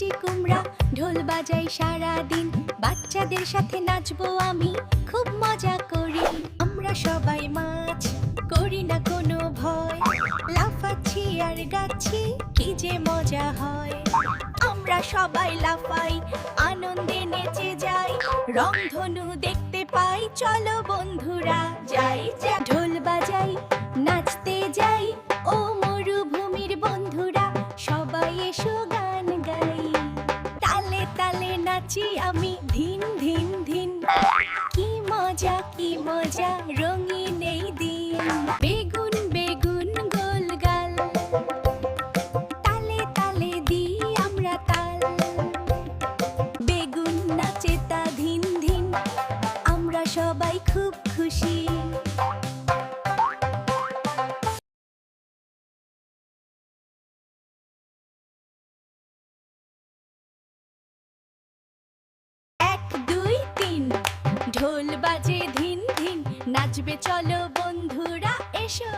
মিষ্টি কুমড়া, ঢোল বাজাই সারা দিন বাচ্চাদের সাথে নাচবো আমি, খুব মজা করি। আমরা সবাই মাছ করি না কোনো ভয়। লাফাচ্ছি আর গাচ্ছি, কি যে মজা হয়। আমরা সবাই লাফাই, আনন্দে নেচে যাই। রংধনু দেখতে পাই, চলো বন্ধুরা। নাচবে চলো বন্ধুরা, এসো।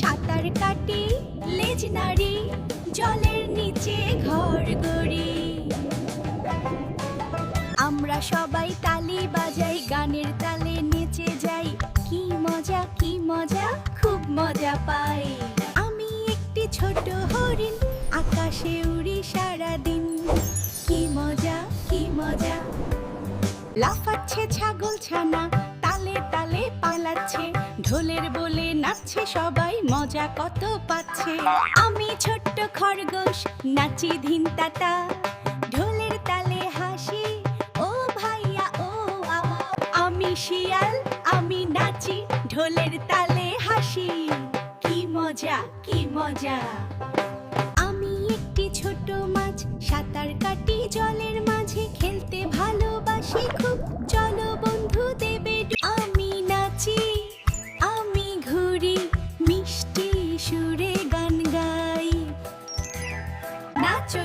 সাঁতার কাটি, লেজ নাড়ি, জলের নিচে ঘর গড়ি। আমরা সবাই তালি বাজাই, গানের তালে নেচে যাই। কি মজা কি মজা, খুব মজা পাই। আমি একটি ছোট হরিণ, আকাশে উড়ি সারা দিন কি মজা কি মজা। লাফাচ্ছে ছাগল ছানা নাচছে সবাই মজা কত পাচ্ছে। আমি ছোট্ট খরগোশ, নাচি ধিন তাতা। ঢোলের তালে হাসি, ও ভাইয়া, ও আমি শিয়াল, আমি নাচি, ঢোলের তালে হাসি। কি মজা কি মজা। আমি একটি ছোট মাছ, সাঁতার কাটি, জলের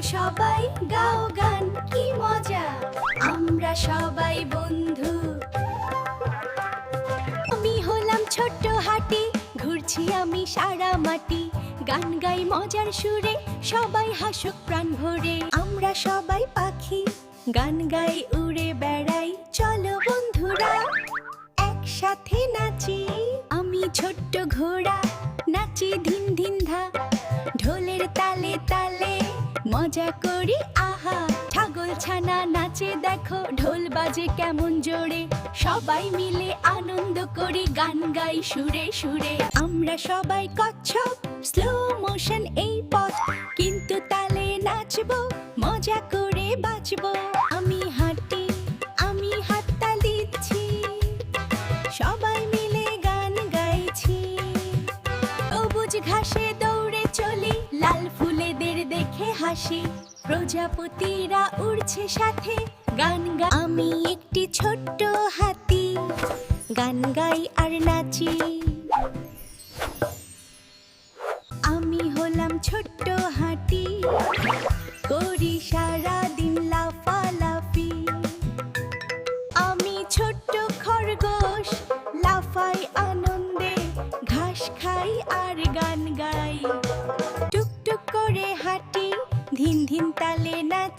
সবাই গাও গান, কি মজা। আমরা সবাই বন্ধু। আমি হলাম ছোট্ট হাটি ঘুরছি আমি সারা মাটি। গান গাই মজার সুরে, সবাই হাসুক প্রাণ ভরে। আমরা সবাই পাখি, গান গাই, উড়ে বেড়াই। চলো বন্ধুরা, একসাথে নাচি। আমি ছোট্ট ঘোড়া, নাচি ধিন ধিন ধা। ঢোলের তালে তালে মজা করি, আহা! ছাগল ছানা নাচে দেখো, ঢোল বাজে কেমন জোরে। সবাই মিলে আনন্দ করি, গান গাই সুরে সুরে। আমরা সবাই কচ্ছপ স্লো মোশন এই পথ। কিন্তু তালে নাচবো, মজা করে বাঁচবো। হাসি প্রজাপতিরা উড়ছে সাথে। গান গা আমি একটি ছোট্ট হাতি। গান গাই আর নাচি।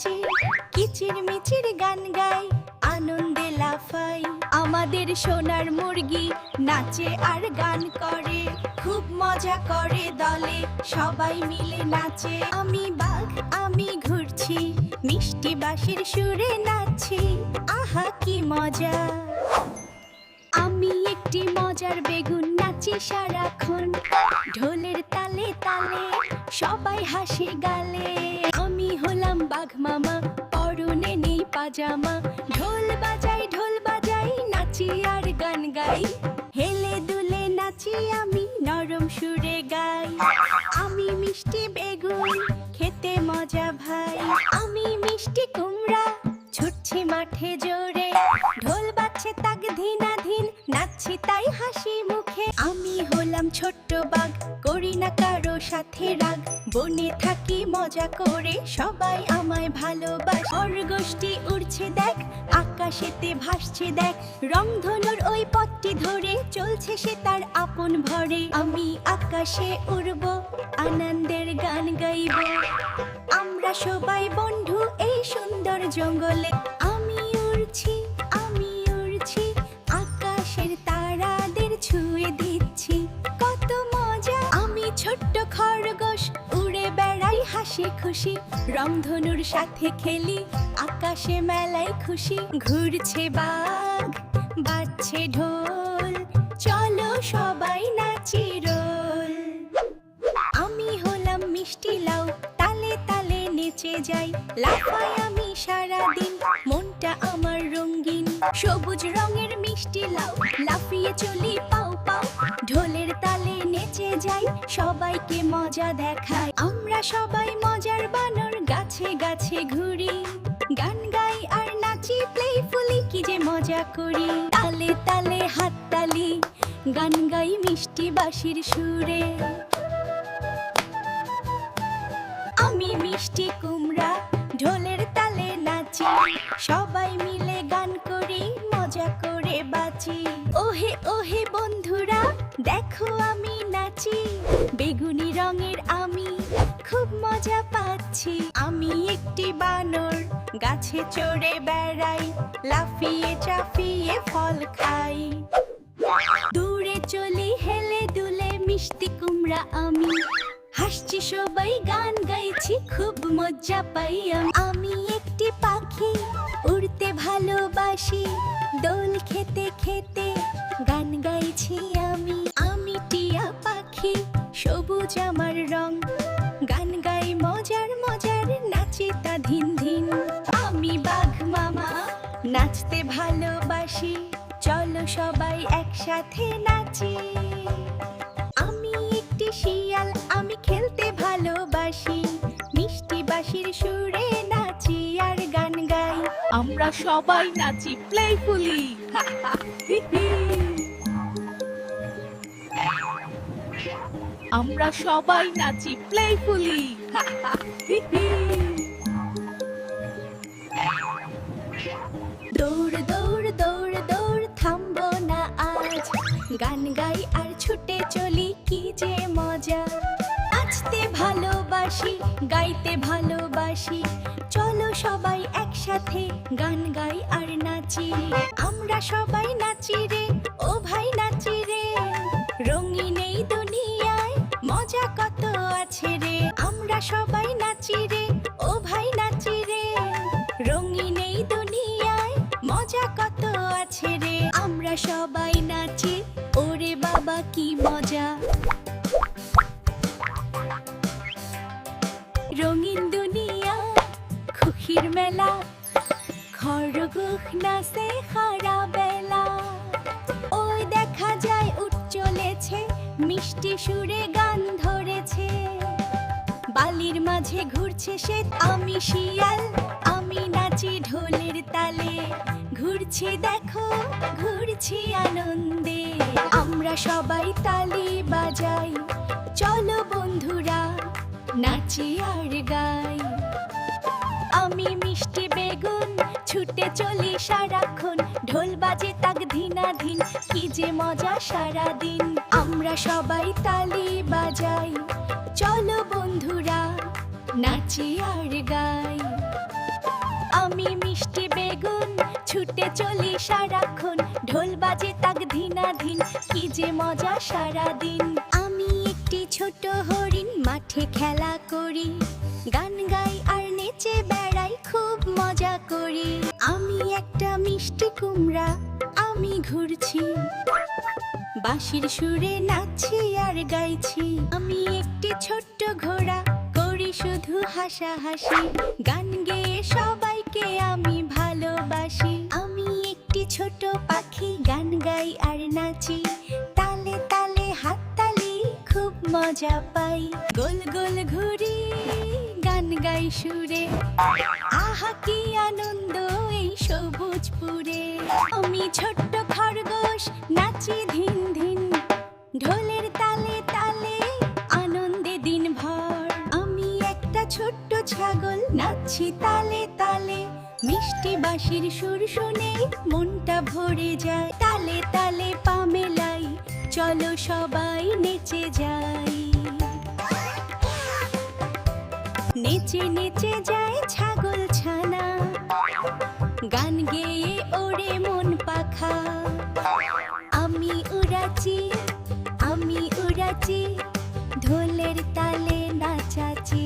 নাচি কিচির মিচির গান গাই, আনন্দে লাফাই। আমাদের সোনার মুরগি নাচে আর গান করে, খুব মজা করে দলে, সবাই মিলে নাচে। আমি বাঘ, আমি ঘুরছি, মিষ্টি বাঁশির সুরে নাচছি, আহা কি মজা। আমি একটি মজার বেগুন নাচি সারাক্ষণ, ঢোলের তালে তালে সবাই হাসি গালে। হলাম বাঘ মামা, পরনে নেই পাজামা। ঢোল বাজাই ঢোল বাজাই, নাচি আর গান গাই। হেলে দুলে নাচি আমি, নরম সুরে গাই। আমি মিষ্টি বেগুন, খেতে মজা ভাই। আমি মিষ্টি কুমড়া, ছুটছি মাঠে জোরে। ঢোল বাজছে তাক ধিনাধীন, নাচছি তাই হাসি মুখে। আমি হলাম ছোট্ট বাঘ না কারও সাথে রাগ? বনে থাকি, মজা করে সবাই আমায় ভালোবাসে। খরগোশটি উড়ছে দেখ, আকাশেতে ভাসছে দেখ। রংধনুর ওই পথটি ধরে চলছে সে তার আপন ভরে। আমি আকাশে উড়ব, আনন্দের গান গাইব। আমরা সবাই বন্ধু এই সুন্দর জঙ্গলে। হাসি খুশি রংধনুর সাথে খেলি, আকাশে মেলায় খুশি, ঘুরছে বাঘ বাজছে ঢোল, চলো সবাই নাচি রোল। আমি হলাম মিষ্টি লাউ, তালে তালে নেচে যাই, লাফাই আমি সারা দিন মনটা আমার রঙিন। সবুজ রঙের মিষ্টি লাউ, লাফিয়ে চলি পাও পাও, ঢোলের তালে নেচে যাই, সবাইকে মজা দেখাই। আমরা সবাই মজার বানর, গাছে গাছে ঘুরি। গান গাই আর নাচি প্লেফুলি কি যে মজা করি। তালে তালে হাত তালি গান গাই মিষ্টি বাঁশির সুরে। আমি মিষ্টি কুমড়া, ঢোলের তালে নাচি। সবাই মিলে গান করি, মজা করে বাঁচি। ওহে ওহে বন্ধুরা, দেখো আমি নাচি বেগুনি রঙের আমি খুব মজা পাচ্ছি। আমি একটি বানর, গাছে চড়ে বেড়াই, লাফিয়ে চাফিয়ে ফল খাই। দূরে চলি হেলে দুলে মিষ্টি কুমড়া আমি। হাসছি সবাই, গান গাইছি, খুব মজা পাই আমি একটি পাখি, উড়তে ভালোবাসি। দোল খেতে খেতে গান গাইছি সবুজ আমার রং। গান গাই মজার মজার, নাচি তা ধিন ধিন। আমি বাঘ মামা, নাচতে ভালোবাসি। চলো সবাই একসাথে নাচি। আমি একটি শিয়াল, আমি খেলতে ভালোবাসি। মিষ্টি বাঁশির সুরে নাচি আর গান গাই। আমরা সবাই নাচি প্লেফুলি আমরা সবাই নাচি প্লেফুলি দৌড় দৌড় দৌড় দৌড়, থামবো না আজ। গান গাই আর ছুটে চলি কি যে মজা। নাচতে ভালোবাসি, গাইতে ভালোবাসি। চলো সবাই একসাথে গান গাই আর নাচি। আমরা সবাই নাচি রে, ও ভাই সবাই নাচি রে। ও ভাই নাচি রে। রঙিন এই দুনিয়ায় মজা কত আছে রে। আমরা সবাই নাচি, ওরে বাবা কি মজা। রঙিন দুনিয়া, খুশির মেলা। খরগোশ নাচে সারা বেলা। ওই দেখা যায় উঠ চলেছে মিষ্টি সুরে গান ধরেছে। বালির মাঝে ঘুরছে সে, আমি শিয়াল, আমি নাচি ঢোলের তালে। ঘুরছি দেখো, ঘুরছি আনন্দে। আমরা সবাই তালি বাজাই। চলো বন্ধুরা, নাচি আর গাই। আমি মিষ্টি বেগুন, ছুটে চলি সারাক্ষণ। ঢোল বাজে তাক ধিনা ধিন, কি যে মজা সারা দিন আমরা সবাই তালি বাজাই। নাচি আর গাই। আমি মিষ্টি বেগুন, ছুটে চলি সারাক্ষণ। ঢোল বাজে তাক ধিনা ধিন কি যে মজা সারা দিন আমি একটি ছোট হরিণ, মাঠে খেলা করি। গান গাই আর নেচে বেড়াই, খুব মজা করি। আমি একটা মিষ্টি কুমড়া, আমি ঘুরছি। বাঁশির সুরে নাচছি আর গাইছি। আমি একটি ছোট্ট ঘোড়া শুধু হাসাহাসি। গান গেয়ে সবাইকে আমি ভালোবাসি। আমি একটি ছোট পাখি, গান গাই আর নাচি। তালে তালে, হাত তালি, খুব মজা পাই। গোল গোল ঘুরি, গান গাই সুরে। আহা, কি আনন্দ এই সবুজ পুরে। আমি ছোট্ট খরগোশ, নাচি ধিন ধিন। ঢোলের ছাগল নাচছি তালে তালে, মিষ্টি বাঁশির সুর শুনে মনটা ভরে যায়। তালে তালে পা মেলাই চলো সবাই নেচে যাই। নেচে নেচে যায় ছাগল ছানা, গান গেয়ে ওড়ে মন পাখা। আমি উড়াচি আমি উড়াচি ঢোলের তালে নাচাচ্ছি।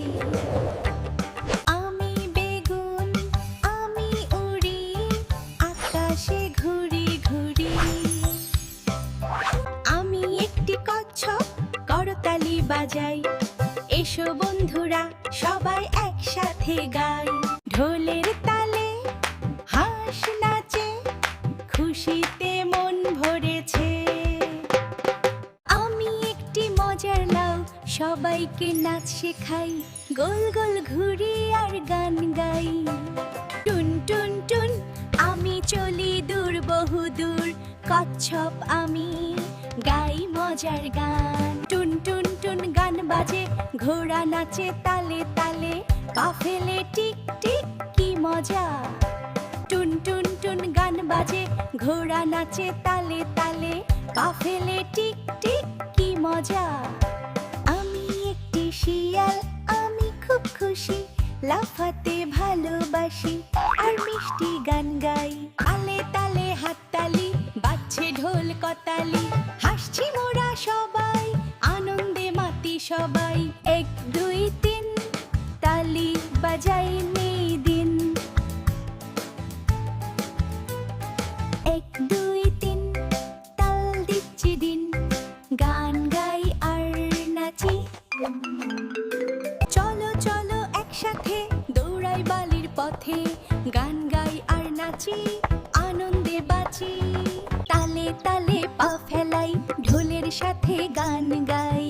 সবাইকে নাচ শেখাই, গোল গোল ঘুরি আর গান গাই। টুন টুন টুন, আমি চলি দূর, বহু দূর, কচ্ছপ আমি, গাই মজার গান। টুন টুন টুন, গান বাজে, ঘোড়া নাচে তালে তালে পা ফেলে টিক টিক, কি মজা। টুন টুন টুন, গান বাজে, ঘোড়া নাচে তালে তালে পা ফেলে টিক টিক, কি মজা। শিয়াল আমি খুব খুশি, লাফাতে ভালোবাসি আর মিষ্টি গান গাই। আলে তালে হাততালি, বাজছে ঢোল কতালি, হাসছি মোরা সবাই, আনন্দে মাতি সবাই। এক, দুই, তিন, তালি বাজাই নাচি আনন্দে বাঁচি। তালে তালে পা ফেলাই, ঢোলের সাথে গান গাই।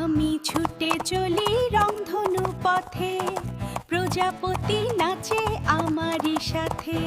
আমি ছুটে চলি রংধনু পথে, প্রজাপতি নাচে আমারই সাথে।